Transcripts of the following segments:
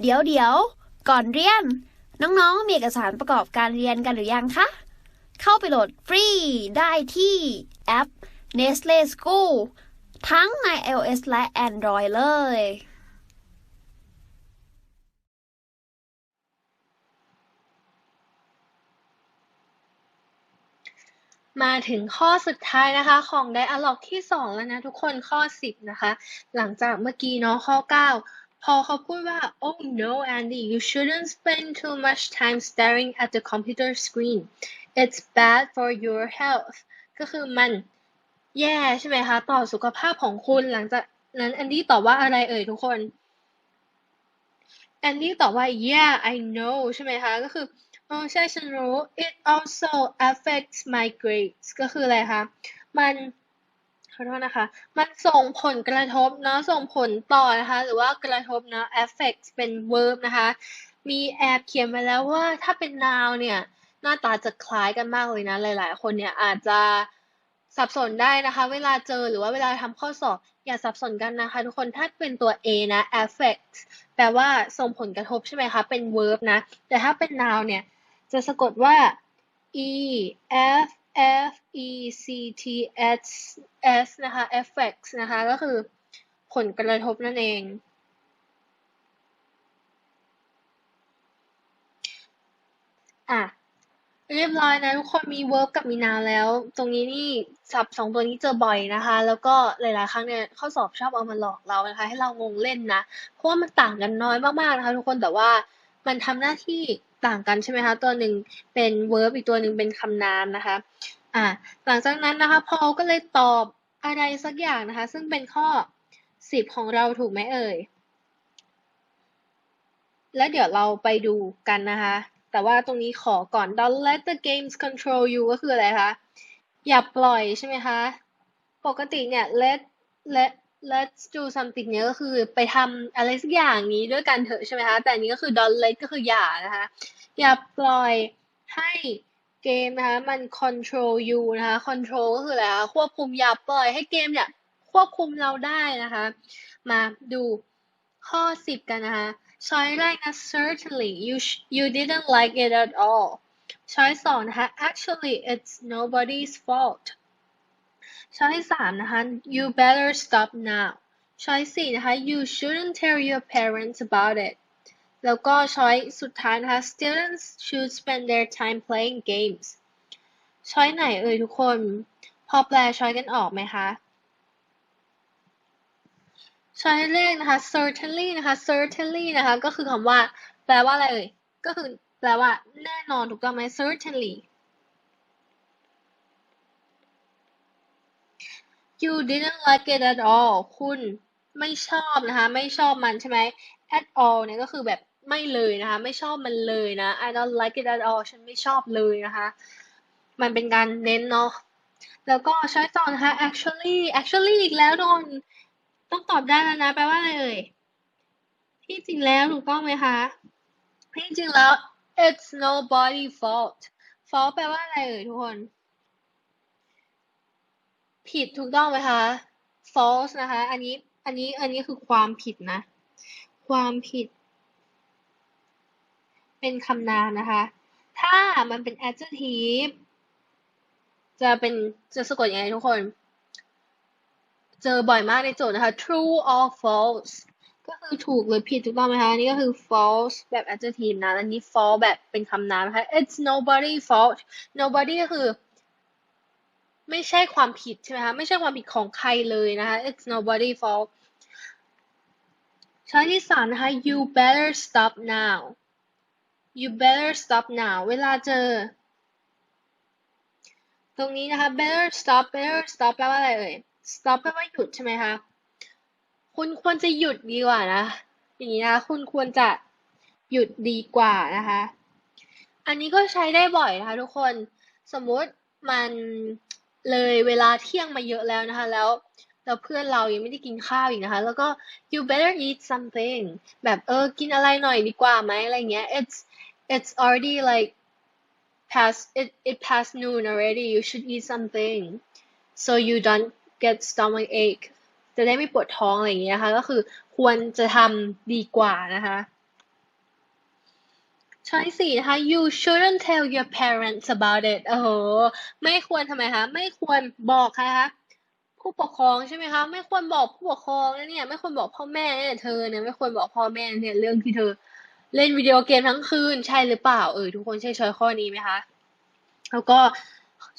เดี๋ยวเดี๋ยวก่อนเรียน น้องๆ มีเอกสารประกอบการเรียนกันหรือยังคะ เข้าไปโหลดฟรีได้ที่แอป Nestle School ทั้งใน iOS และ Android เลย มาถึงข้อสุดท้ายนะคะ ของ Dialog ที่ 2 แล้วนะทุกคนข้อ 10 นะคะ หลังจากเมื่อกี้เนาะข้อ 9 พอเขาพูดว่า oh no Andy you shouldn't spend too much time staring at the computer screen it's bad for your health ก็คือมันแย่ใช่ไหมคะ ต่อสุขภาพของคุณหลังจากนั้นแอนดี้ตอบว่าอะไรเอ่ยทุกคนแอนดี้ตอบว่า yeah I know ใช่ไหมคะ ก็คืออ๋อใช่ฉันรู้ it also affects my grades ก็คืออะไรคะ มัน ขอโทษนะคะ มันส่งผลกระทบเนาะส่งผลต่อนะคะ หรือว่ากระทบเนาะ affect เป็น verb นะคะ มีแอบเขียนมาแล้วว่าถ้าเป็น noun เนี่ย หน้าตาจะคล้ายกันมากเลยนะ หลาย ๆ คนเนี่ยอาจจะสับสนได้นะคะ เวลาเจอหรือว่าเวลาทำข้อสอบ อย่าสับสนกันนะคะ ทุกคนถ้าเป็นตัว A นะ affect แปลว่าส่งผลกระทบใช่ไหมคะ เป็น verb นะ แต่ถ้าเป็น noun เนี่ย จะสะกดว่า e f f e c t s s นะคะ effects นะคะ ก็คือผลกระทบนั่นเอง อะ เรียบร้อยนะ ทุกคนมี verb กับมี noun แล้ว ตรงนี้นี่ศัพท์สองตัวนี้เจอบ่อยนะคะ แล้วก็หลาย ๆ ครั้งเนี่ยข้อสอบชอบเอามาหลอกเรานะคะ ให้เรางงเล่นนะ เพราะว่ามันต่างกันน้อยมาก ๆ นะคะ ทุกคนแต่ว่า มันทำหน้าที่ต่างกันใช่ไหมคะตัวหนึ่งเป็น verb อีกตัวหนึ่งเป็นคำนามนะคะอ่าหลังจากนั้นนะคะพอลก็เลยตอบอะไรสักอย่างนะคะ ซึ่งเป็นข้อ 10 ของเราถูกไหมเอ่ยแล้วเดี๋ยวเราไปดูกันนะคะ แต่ว่าตรงนี้ขอก่อน don't let the games control you ก็คืออะไรคะ อย่าปล่อยใช่ไหมคะ ปกติเนี่ย let let let's do something เนี่ยก็คือไปทำอะไรสักอย่างนี้ด้วยกันเถอะใช่ไหมคะ แต่อันนี้ก็คือ don't let ก็คืออย่านะคะ อย่าปล่อยให้เกมนะคะมัน control you นะคะ control ก็คืออะไรคะควบคุมอย่าปล่อยให้เกมเนี่ยควบคุมเราได้นะคะ มาดูข้อ 10 กันนะคะ ช้อยแรกนะ certainly you you didn't like it at all ช้อยสองนะคะ actually it's nobody's fault ช้อยสามนะคะ you better stop now ช้อยสี่นะคะ you shouldn't tell your parents about it แล้วก็ช้อยสุดท้ายนะคะ students should spend their time playing games ช้อยไหนเอ่ยทุกคน พอแปลช้อยกันออกไหมคะ ช้อยแรกนะคะ certainly นะคะ certainly นะคะ ก็คือคำว่า แปลว่าอะไรเอ่ย ก็คือแปลว่าแน่นอนถูกต้องไหม certainly you didn't like it at all คุณไม่ชอบนะคะ ไม่ชอบมันใช่ไหม at all เนี่ยก็คือแบบไม่เลยนะคะ ไม่ชอบมันเลยนะ I don't like it at all ฉันไม่ชอบเลยนะคะ มันเป็นการเน้นเนาะ แล้วก็ช้อยต่อนะคะ actually actually อีกแล้วโดนต้องตอบได้แล้วนะ แปลว่าอะไรเอ่ย ที่จริงแล้วถูกต้องไหมคะ ที่จริงแล้ว it's nobody fault fault แปลว่าอะไรเอ่ยทุกคน ผิดถูกต้องไหมคะ false นะคะ อันนี้ อันนี้ อันนี้คือความผิดนะ ความผิด เป็นคำนามนะคะ ถ้ามันเป็น adjective จะเป็น จะสะกดยังไงทุกคน เจอบ่อยมากในโจทย์นะคะ true or false ก็คือถูกหรือผิดถูกต้องไหมคะ อันนี้ก็คือ false แบบ adjective นะ อันนี้ false แบบเป็นคำนามนะคะ it's nobody fault nobody ก็คือ ไม่ใช่ความผิดใช่ไหมคะ ไม่ใช่ความผิดของใครเลยนะคะ it's nobody fault ช้อยที่สามนะคะ you better stop now you better stop now เวลาเจอ ตรงนี้นะคะ better stop better stop แปลว่าอะไรเอ่ย stop แปลว่าหยุดใช่ไหมคะ คุณควรจะหยุดดีกว่านะ อย่างนี้นะคะคุณควรจะหยุดดีกว่านะคะ อันนี้ก็ใช้ได้บ่อยนะคะทุกคน สมมุติมัน เลยเวลาเที่ยงมาเยอะแล้วนะคะ แล้วแล้วเพื่อนเรายังไม่ได้กินข้าวอีกนะคะ แล้วก็ you better eat something แบบเออกินอะไรหน่อยดีกว่าไหมอะไรเงี้ย it's it's already like past it it past noon already you should eat something so you don't get stomach ache จะได้ไม่ปวดท้องอะไรอย่างเงี้ยนะคะ ก็คือควรจะทำดีกว่านะคะ ช้อยสี่นะคะ you shouldn't tell your parents about it โอ้โห ไม่ควรทำไมคะ ไม่ควรบอกใครคะ ผู้ปกครองใช่ไหมคะ ไม่ควรบอกผู้ปกครองนะเนี่ย ไม่ควรบอกพ่อแม่เนี่ยเธอเนี่ย ไม่ควรบอกพ่อแม่เนี่ย เรื่องที่เธอเล่นวิดีโอเกมทั้งคืน ใช่หรือเปล่า เออ ทุกคนใช่ช้อยข้อนี้ไหมคะ แล้วก็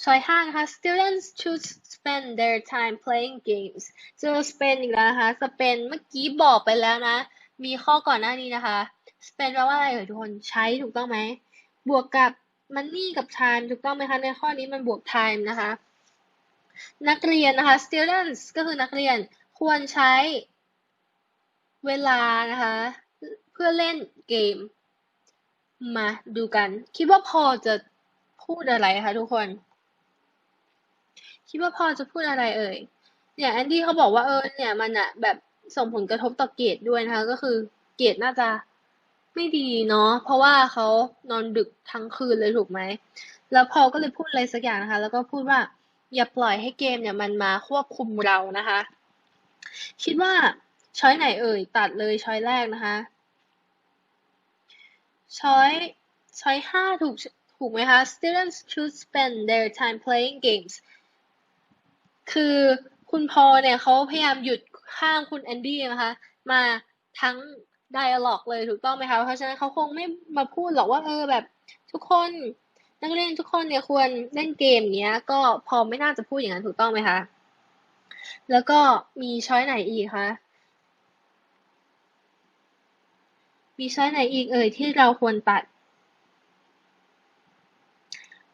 ช้อยห้านะคะ students should spend their time playing games เจอ spend อีกแล้วนะคะ spend เมื่อกี้บอกไปแล้วนะ มีข้อก่อนหน้านี้นะคะ spend แปลว่าอะไรเอ่ยทุกคนใช้ถูกต้องไหมบวกกับ money กับ time ถูกต้องไหมคะในข้อนี้มันบวก time นะคะ นักเรียนนะคะ students ก็คือนักเรียนควรใช้เวลานะคะ เพื่อเล่นเกม มาดูกัน คิดว่าพอจะพูดอะไรคะทุกคน คิดว่าพอจะพูดอะไรเอ่ยเนี่ยแอนดี้เขาบอกว่าเออเนี่ยมันอะแบบส่งผลกระทบต่อเกรดด้วยนะคะ ก็คือเกรดน่าจะ ไม่ดีเนาะเพราะว่าเขานอนดึกทั้งคืนเลยถูกไหม แล้วพอก็เลยพูดอะไรสักอย่างนะคะ แล้วก็พูดว่าอย่าปล่อยให้เกมเนี่ยมันมาควบคุมเรานะคะ คิดว่าช้อยไหนเอ่ย ตัดเลยช้อยแรกนะคะ ช้อยช้อยห้าถูกถูกไหมคะ students should spend their time playing games คือคุณพอเนี่ยเขาพยายามหยุดห้ามคุณแอนดี้นะคะ มาทั้ง dialog เลยถูกต้องไหมคะ เพราะฉะนั้นเขาคงไม่มาพูดหรอกว่าเออแบบทุกคนนักเรียนทุกคนเนี่ยควรเล่นเกมเนี้ย ก็พอไม่น่าจะพูดอย่างนั้นถูกต้องไหมคะ แล้วก็มีช้อยไหนอีกคะมีช้อยไหนอีกเอ่ยที่เราควรตัด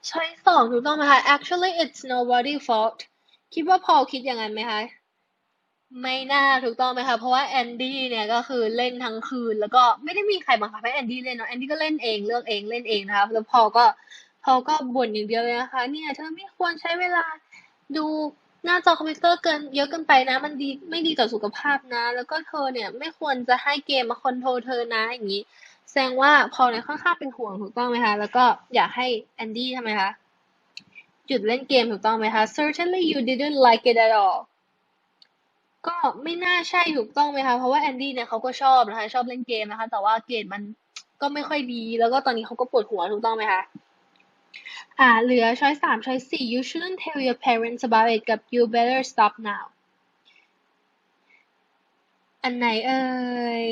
ช้อยสองถูกต้องไหมคะ actually it's nobody's fault คิดว่าพอคิดอย่างนั้นไหมคะ ไม่น่าถูกต้องไหมคะเพราะว่าแอนดี้เนี่ยก็คือเล่นทั้งคืน แล้วก็ไม่ได้มีใครบังคับให้แอนดี้เล่นเนาะแอนดี้ก็เล่นเองเลือกเองเล่นเองนะคะแล้วพอก็พอก็บ่นอย่างเดียวเลยนะคะ เนี่ยเธอไม่ควรใช้เวลาดูหน้าจอคอมพิวเตอร์เกินเยอะเกินไปนะ มันดีไม่ดีต่อสุขภาพนะ แล้วก็เธอเนี่ยไม่ควรจะให้เกมมาคอนโทรลเธอนะอย่างนี้แสดงว่าพอเนี่ยค่อนข้างเป็นห่วงถูกต้องไหมคะแล้วก็อยากให้แอนดี้ทำไมคะหยุดเล่นเกมถูกต้องไหมคะ certainly you didn't like it at all ก็ไม่น่าใช่ถูกต้องไหมคะ เพราะว่าแอนดี้เนี่ยเขาก็ชอบนะคะ ชอบเล่นเกมนะคะ แต่ว่าเกรดมันก็ไม่ค่อยดี แล้วก็ตอนนี้เขาก็ปวดหัวถูกต้องไหมคะอ่าเหลือช้อยสามช้อยสี่ you shouldn't tell your parents about it กับ you better stop now อันไหนเอ่ย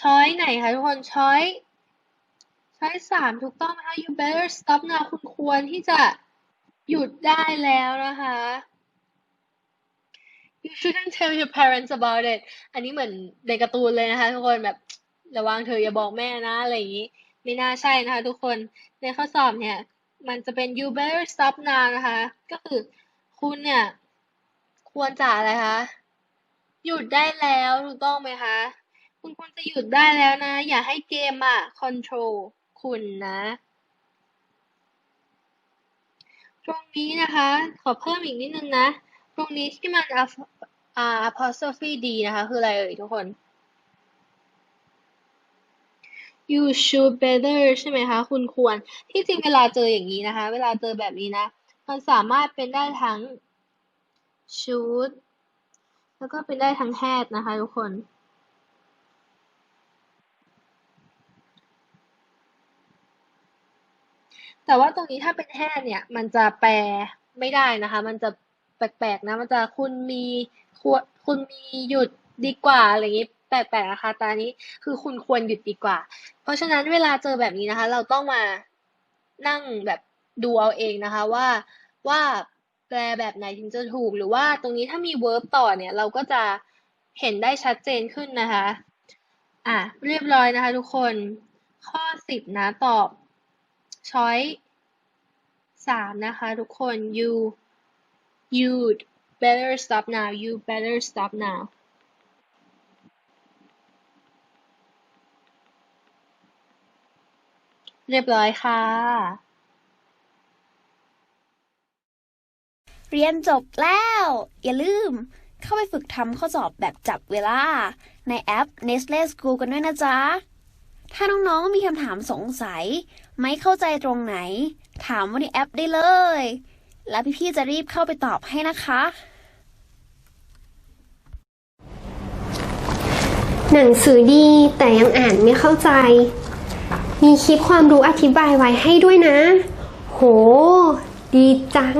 ช้อยไหนคะทุกคนช้อยช้อยสามถูกต้องไหมคะ you better stop now คุณควรที่จะ หยุดได้แล้วนะคะ you shouldn't tell your parents about it อันนี้เหมือนในการ์ตูนเลยนะคะ ทุกคนแบบระวังเธออย่าบอกแม่นะอะไรอย่างนี้ ไม่น่าใช่นะคะทุกคนในข้อสอบเนี่ย มันจะเป็น you better stop now นะคะ ก็คือคุณเนี่ย ควรจะอะไรคะหยุดได้แล้วถูกต้องไหมคะ คุณควรจะหยุดได้แล้วนะ อย่าให้เกมอะ control คุณนะ ตรงนี้นะคะ ขอเพิ่มอีกนิดนึงนะ ตรงนี้ที่มัน apostrophe d นะคะ คืออะไรเอ่ยทุกคน you should better ใช่ไหมคะ คุณควร ที่จริงเวลาเจออย่างนี้นะคะ เวลาเจอแบบนี้นะ มันสามารถเป็นได้ทั้ง should แล้วก็เป็นได้ทั้ง had นะคะทุกคน แต่ว่าตรงนี้ถ้าเป็น had เนี่ย มันจะแปลไม่ได้นะคะ มันจะแปลกๆนะ มันจะคุณมีควรคุณมีหยุดดีกว่าอะไรอย่างนี้แปลกๆนะคะแต่อันนี้คือคุณควรหยุดดีกว่า เพราะฉะนั้นเวลาเจอแบบนี้นะคะ เราต้องมานั่งแบบดูเอาเองนะคะว่าว่าแปลแบบไหนถึงจะถูก หรือว่าตรงนี้ถ้ามี verb ต่อเนี่ย เราก็จะเห็นได้ชัดเจนขึ้นนะคะ อะ เรียบร้อยนะคะทุกคน ข้อสิบนะตอบ ช้อยสามนะคะทุกคน you you better stop now you better stop now เรียบร้อยค่ะ เรียนจบแล้ว อย่าลืมเข้าไปฝึกทำข้อสอบแบบจับเวลา ในแอป Nestle School กันด้วยนะจ๊ะ ถ้าน้องๆมีคำถามสงสัย ไม่เข้าใจตรงไหน ถามว่าในแอปได้เลย แล้วพี่ๆจะรีบเข้าไปตอบให้นะคะ หนังสือดีแต่ยังอ่านไม่เข้าใจ มีคลิปความรู้อธิบายไว้ให้ด้วยนะ โห ดีจัง